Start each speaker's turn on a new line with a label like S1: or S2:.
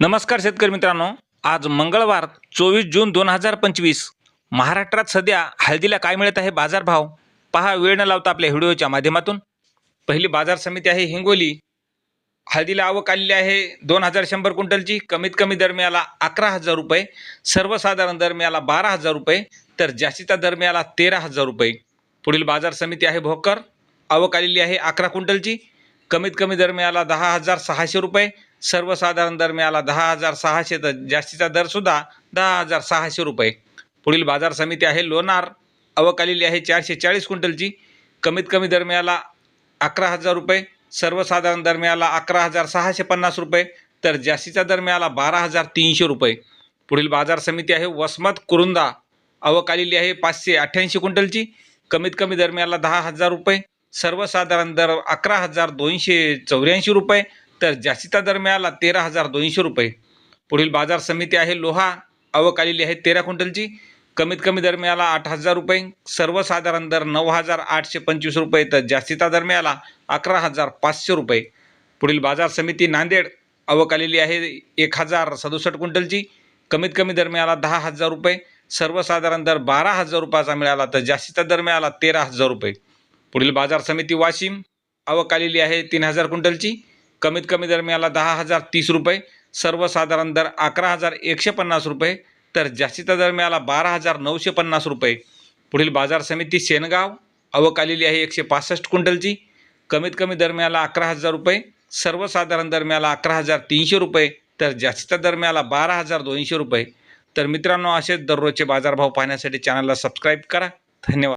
S1: नमस्कार शेतकरी मित्रांनो. आज मंगळवार चोवीस जून दोन हजार पंचवीस. महाराष्ट्रात सध्या हळदीला काय मिळत आहे बाजारभाव? पहा वेळ न लावता आपल्या व्हिडिओच्या माध्यमातून. पहिली बाजार समिती आहे हिंगोली. हळदीला आवक आलेली आहे दोन हजार शंभर क्विंटलची. कमीत कमी दर मिळाला अकरा हजार रुपये. सर्वसाधारण दर मिळाला बारा हजार रुपये. तर जास्तीचा दर मिळाला तेरा हजार रुपये. पुढील बाजार समिती आहे भोकर. आवक आलेली आहे अकरा क्विंटलची. कमीत कमी दर मिळाला दहा हजार सहाशे रुपये. सर्वसाधारण दर मिळाला दहा हजार सहाशे. तर जास्तीचा दरसुद्धा दहा हजार सहाशे रुपये. पुढील बाजार समिती आहे लोणार. अवकालेली आहे चारशे चाळीस क्विंटलची. कमीत कमी दर मिळाला अकरा हजार रुपये. सर्वसाधारण दर मिळाला अकरा हजार सहाशे पन्नास रुपये. तर जास्तीचा दर मिळाला बारा हजार तीनशे रुपये. पुढील बाजार समिती आहे वसमत कुरुंदा. अवकालेली आहे पाचशे अठ्ठ्याऐंशी क्विंटलची. कमीत कमी दर मिळाला दहा हजार रुपये. सर्वसाधारण दर अकरा हजार दोनशे चौऱ्याऐंशी रुपये तर जास्तीचा दर मिळाला तेरा हजार दोनशे रुपये. पुढील बाजार समिती आहे लोहा आवक आलेली आहे तेरा क्विंटलची. कमीत कमी दर मिळाला आठ हजार रुपये सर्वसाधारण दर नऊ हजार आठशे पंचवीस रुपये तर जास्तीचा दर मिळाला अकरा हजार पाचशे रुपये. पुढील बाजार समिती नांदेड आवक आलेली आहे एक हजार सदुसष्ट क्विंटलची. कमीत कमी दर मिळाला दहा हजार रुपये सर्वसाधारण दर बारा हजार रुपयाचा मिळाला तर जास्तीचा दर मिळाला तेरा हजार रुपये. पुढील बाजार समिती वाशिम. आवक आलेली आहे तीन हजार क्विंटलची. कमीत कमी दर मिळाला दहा हजार तीस रुपये. सर्वसाधारण दर अकरा हजार एकशे पन्नास रुपये. तर जास्तीचा दर मिळाला बारा हजार नऊशे पन्नास रुपये. पुढील बाजार समिती शेनगाव. आवक आलेली आहे एकशे पासष्ट क्विंटलची. कमीत कमी दर मिळाला अकरा हजार रुपये. सर्वसाधारण दर मिळाला अकरा हजार तीनशे रुपये. तर जास्तीचा दर मिळाला बारा हजार दोनशे रुपये. तर मित्रांनो असेच दररोजचे बाजारभाव पाहण्यासाठी चॅनलला सबस्क्राईब करा. धन्यवाद.